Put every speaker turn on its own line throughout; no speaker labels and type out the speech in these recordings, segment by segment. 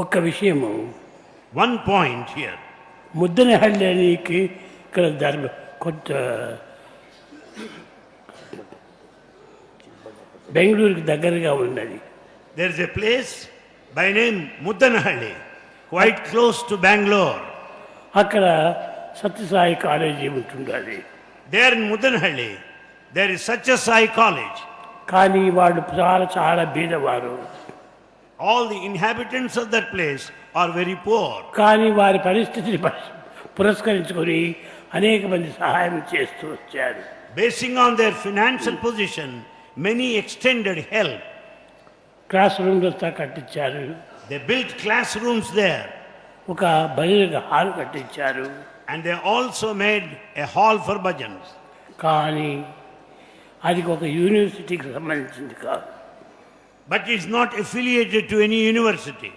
ఒక్క విషయము.
One point
here ముద్దనహల్లికి ఇక్కడ దాని కొంత బెంగళూరుకి దగ్గరగా ఉన్నది.
There is a place by name Muddanahalli quite close to Bengaluru
అక్కడ సత్యసాయి కాలేజీ ఉంటుండాలి
there in Muddanahalli there is Sathyasai college
కానీ వాళ్ళు చాలా చాలా బీదవారు.
All the inhabitants of that place are very poor.
కానీ వారి పరిస్థితిని పరి- పురస్కరించుకొని అనేక మంది సహాయం చేస్తూ వచ్చారు
Basing on their financial position, many extended help.
Classrooms అంతా కట్టించారు
They built classrooms there
ఒక బహిరంగ హాల్ కట్టించారు
and they also made a hall for bhajans.
కానీ అది ఒక యూనివర్సిటీకి సంబంధించింది కాదు
but is not affiliated to any university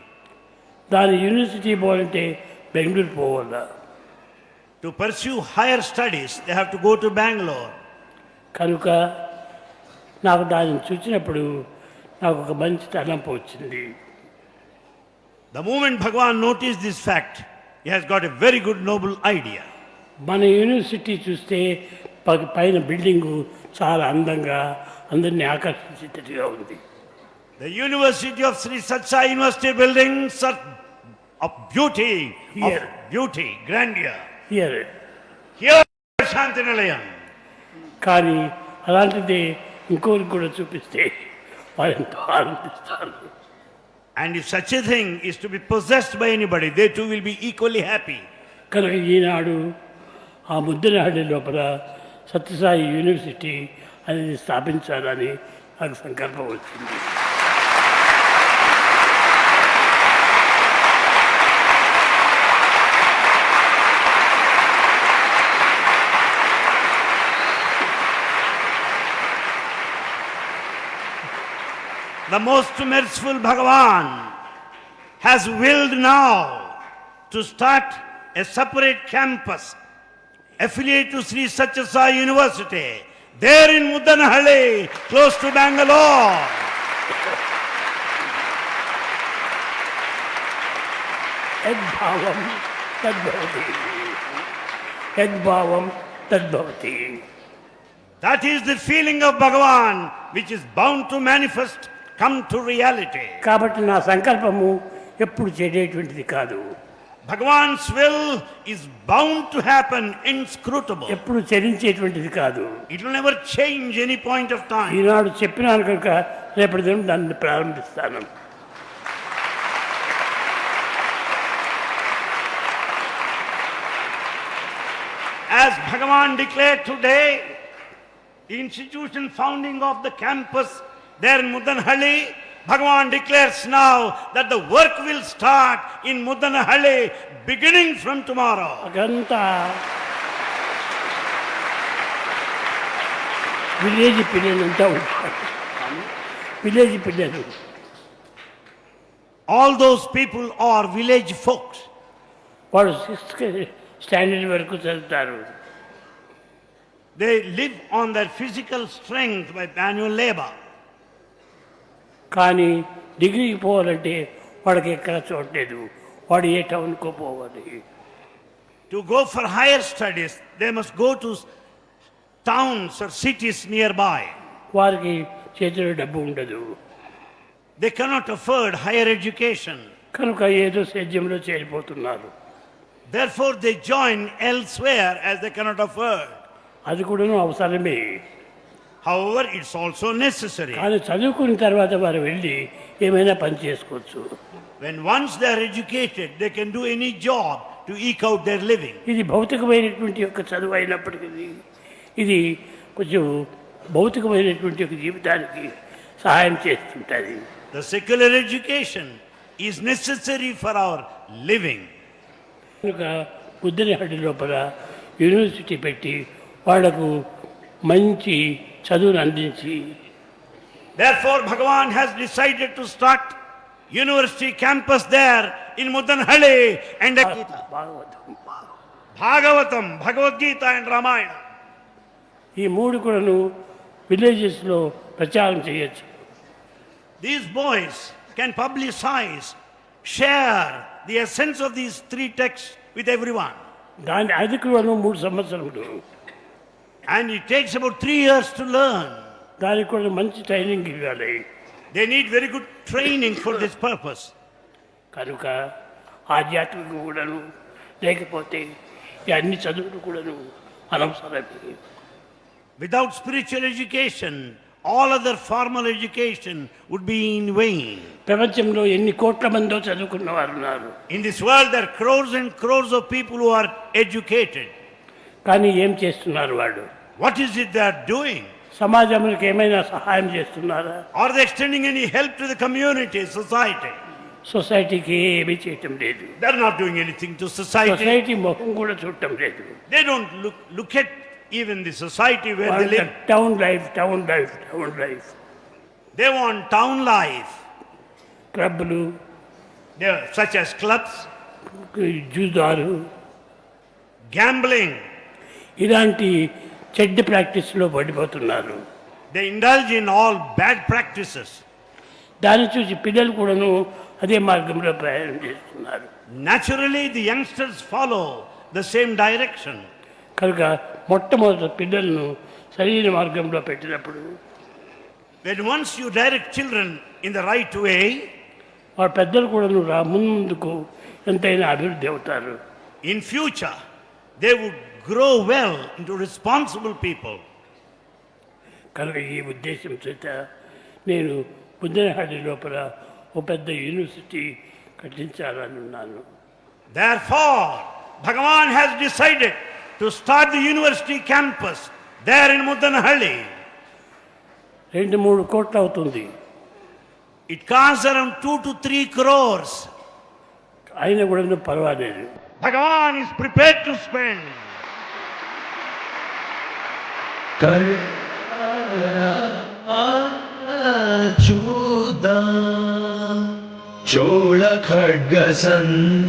దాని యూనివర్సిటీ పోవాలంటే బెంగళూరు పోవాలా.
To pursue higher studies they have to go to Bangalore
కనుక నాకు దానిని చూసినప్పుడు నాకు ఒక మంచి తలంపు వచ్చింది.
The moment Bhagavan notice this fact he has got a very good noble idea
మన యూనివర్సిటీ చూస్తే పైన బిల్డింగు చాలా అందంగా అందరినీ ఆకర్షించేటట్టుగా ఉంది.
The University of Sri Satsa University buildings are of beauty,
Here.
of beauty, grandeur.
Here
Here, Shantinalayam.
కానీ అలాంటిది ఇంకోరికి కూడా చూపిస్తే వారు ఎంతో ఆనందిస్తారు
And if such a thing is to be possessed by anybody, they too will be equally happy.
కనుక ఈనాడు ఆ ముద్దనహಳ್ಳಿ లోపల సత్యసాయి యూనివర్సిటీ అనేది స్థాపించాలని నాకు సంకల్పం వచ్చింది
the most merciful Bhagavan has willed now to start a separate campus affiliate to Sri Satyasa University there in Mudanahalli, close to Bangalore.
Tadbhavam Tadbhavati. Tadbhavati.
That is the feeling of Bhagavan which is bound to manifest come to reality
కాబట్టి నా సంకల్పము ఎప్పుడు చేరేటువంటిది కాదు.
భగవాన్ swirl is bound to happen in స్క్రూటబుల్
ఎప్పుడు చెరించేటువంటిది కాదు.
It will never change any point of time
ఈనాడు చెప్పినాను కనుక రేపటి దిన దాన్ని ప్రారంభిస్తాను.
As Bhagavan declare today institution founding of the campus there in Mudanhalli, Bhagavan declares now that the work will start in Mudanhalli beginning from tomorrow.
అదంతా village పిల్లలంతా ఉంటారు విలేజ్ పిల్లలు
All those people are village folks.
వాడు sixth standard వరకు చదువుతారు
They live on their physical strength by manual labor.
కానీ డిగ్రీకి పోవాలంటే వాడికి ఎక్కడ చూడలేదు వాడు ఏ టౌన్కో పోవాలి.
To go for higher studies they must go to towns or cities nearby
వారికి చేతిలో డబ్బు ఉండదు.
They cannot afford higher education
కనుక ఏదో సేద్యంలో చేరిపోతున్నారు.
Therefore they join elsewhere as they cannot afford
అది కూడా అవసరమే.
However, it's also necessary.
కానీ చదువుకున్న తర్వాత వారు వెళ్ళి ఏమైనా పని చేసుకోవచ్చు
When once they are educated, they can do any job to eke out their living.
ఇది భౌతికమైనటువంటి యొక్క చదువు అయినప్పటికీ ఇది కొంచెం భౌతికమైనటువంటి ఒక జీవితానికి సహాయం చేస్తుంటుంది
The secular education is necessary for our living.
కనుక బుద్ధనిహడి లోపల యూనివర్సిటీ పెట్టి వాళ్ళకు మంచి చదువును అందించి
Therefore, Bhagavan has decided to start university campus there in Mudanhalli and
Bhagavatam
Bhagavatam, Bhagavad Gita and Ramayana.
ఈ మూడు కూడాను విలేజెస్లో ప్రచారం చేయొచ్చు
These boys can publicize, share the essence of these three texts with everyone.
దాని కూడా మూడు సంవత్సరములు
And it takes about three years to learn.
దానికి కూడా మంచి ట్రైనింగ్ ఇవ్వాలి
They need very good training for this purpose.
కనుక ఆధ్యాత్మిక కూడాను లేకపోతే అన్ని చదువులు కూడాను అనవసరమే
Without spiritual education, all other formal education would be in vain.
ప్రపంచంలో ఎన్ని కోట్ల మందో చదువుకున్న వారు ఉన్నారు
In this world, there are crores and crores of people who are educated.
కానీ ఏం చేస్తున్నారు వాళ్ళు
What is it they are doing?
సమాజంలోకి ఏమైనా సహాయం చేస్తున్నారా
Are they extending any help to the community, society?
సొసైటీకి ఏమీ చేయటం లేదు
They're not doing anything to society.
Society ముఖం కూడా చూడటం లేదు
They don't look, look at even the society where they live.
Town life town life town life
They want town life,
క్లబ్లు
They- such as clubs,
జూదాలు
gambling.
ఇలాంటి చెడ్డ ప్రాక్టీస్లో పడిపోతున్నారు.
They indulge in all bad practices
దాన్ని చూసి పిల్లలు కూడాను అదే మార్గంలో ప్రయాణం చేస్తున్నారు.
Naturally the youngsters follow the same direction
కనుక మొట్టమొదటి పిల్లలను సరైన మార్గంలో పెట్టినప్పుడు
when once you direct children in the right way
వాళ్ళ పెద్దలు కూడాను రా ముందుకు ఎంతైనా అభివృద్ధి అవుతారు.
In future they would grow well in into responsible people
కనుక ఈ ఉద్దేశం చేత నేను బుద్ధనహాడి లోపల ఒక పెద్ద యూనివర్సిటీ కట్టించాలని ఉన్నాను
therefore Bhagavan has decided to start the university campus there in Muddanahalli
రెండు మూడు కోట్లు అవుతుంది.
It costs around two to three crores
అయినా కూడా పర్వాలేదు.
Bhagavan is prepare to spend
चूदा
चोळड्ग संसार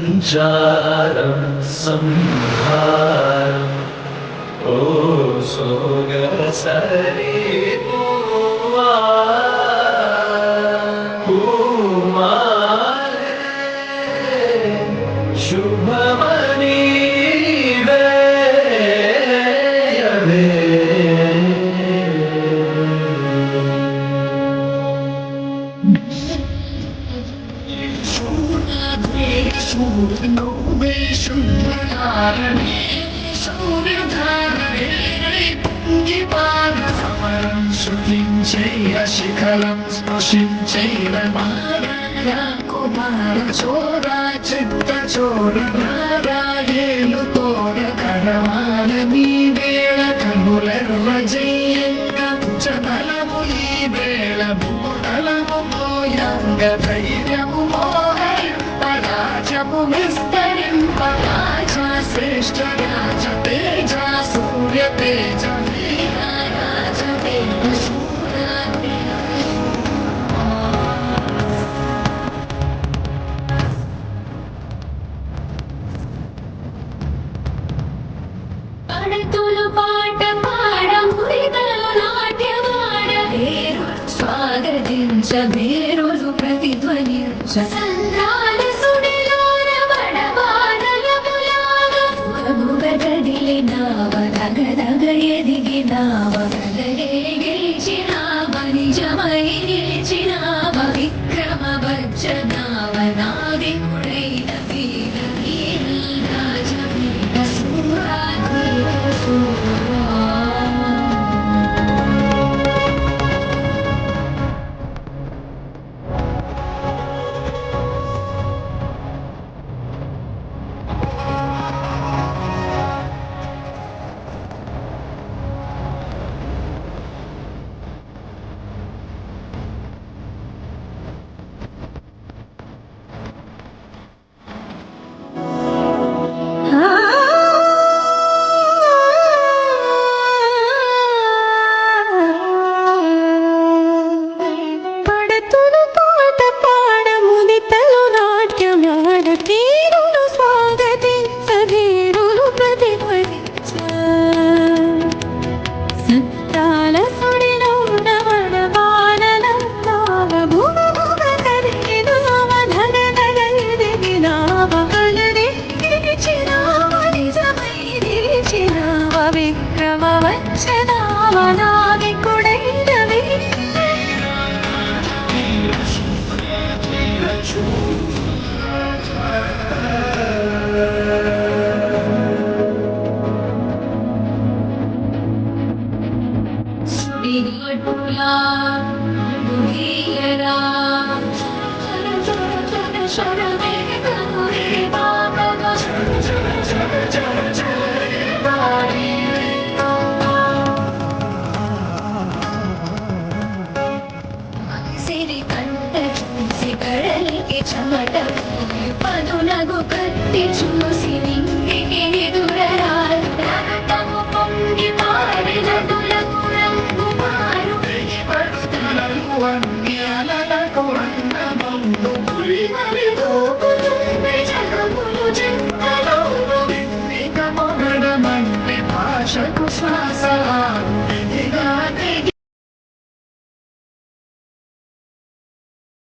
താരണേ സൂര്യധാരവേളകളിൽ പാദ സമരം ശ്രുതിം ചെയ്ത ശിഖലം സ്പൃശിം ചെയ്ത മാരായ കുമാര ചോര ചിത്ത ചോര നാരായേലു కదిలినావ దగదగ ఎదిగినావ గగనే గెలిచినావ చూసి కడలికి